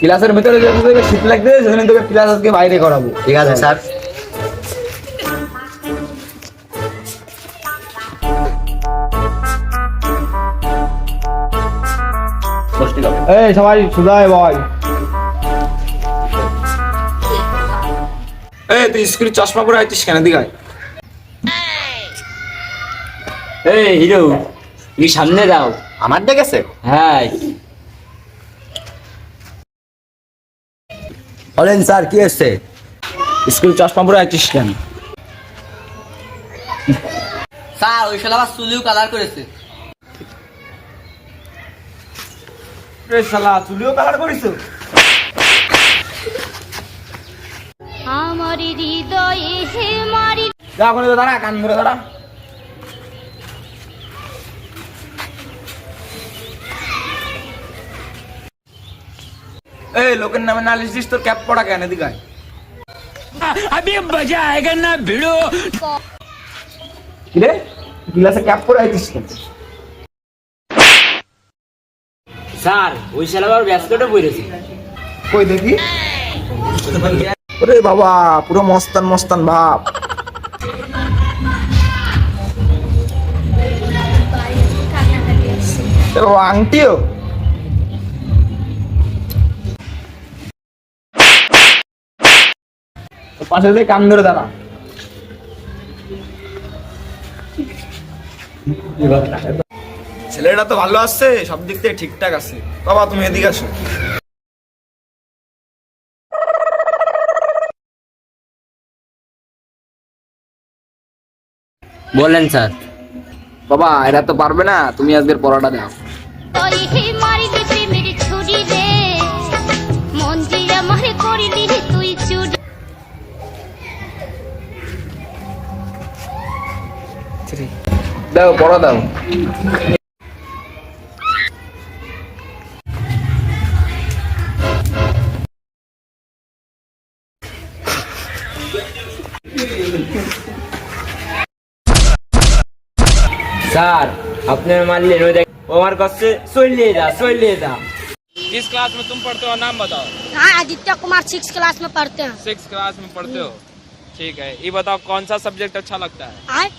ক্লাসের ভিতরে যদি তোকে শীত লাগবে সেদিন তোকে ক্লাস আজকে বাইরে করাবো। ঠিক আছে? স্যার। এই সবাই সুদাই বয় এই তুই স্কুলে চশমা পরে আছিস কেন দিঘায়? এই হিরো তুমি সামনে যাও। আমার দেখেছে? হ্যাঁ। বলেন স্যার কি হচ্ছে স্কুল চশমা পরে আছিস কেন? স্যার ওই শালা আবার চুলিও কালার করেছে। রে শালা চুলিও কালার করিস আমার হৃদয়ে হে মারি যা দাঁড়া কান ধরে দাঁড়া। এই লোকের নামে নালিশ দিস তোর ক্যাপ পড়া কেন দিঘায় কিরে? গিলাসে ক্যাপ পরে আছিস কেন? স্যার ওই শালা আবার ব্যস্তটা পড়েছে। কই দেখি? ওরে বাবা পুরো মস্তান মস্তান ভাব আংটিও? পাশে দিয়ে কান ধরে দাঁড়া। ছেলেটা তো ভালো আসছে সব দিক থেকে ঠিকঠাক আছে। বাবা তুমি এদিকে আসো। বলেন স্যার। বাবা এরা তো পারবে না তুমি আজকের পড়াটা দাও। দাও পড়া দাও স্যার আপনার মারলেন ওই দেখ ও আমার কাছে চলিয়ে যা চলিয়ে যা किस क्लास में तुम पढ़ते हो नाम बताओ हाँ आदित्य कुमार सिक्स क्लास में पढ़ते हैं सिक्स क्लास में पढ़ते हो ठीक है ये बताओ कौन सा सब्जेक्ट अच्छा लगता है आए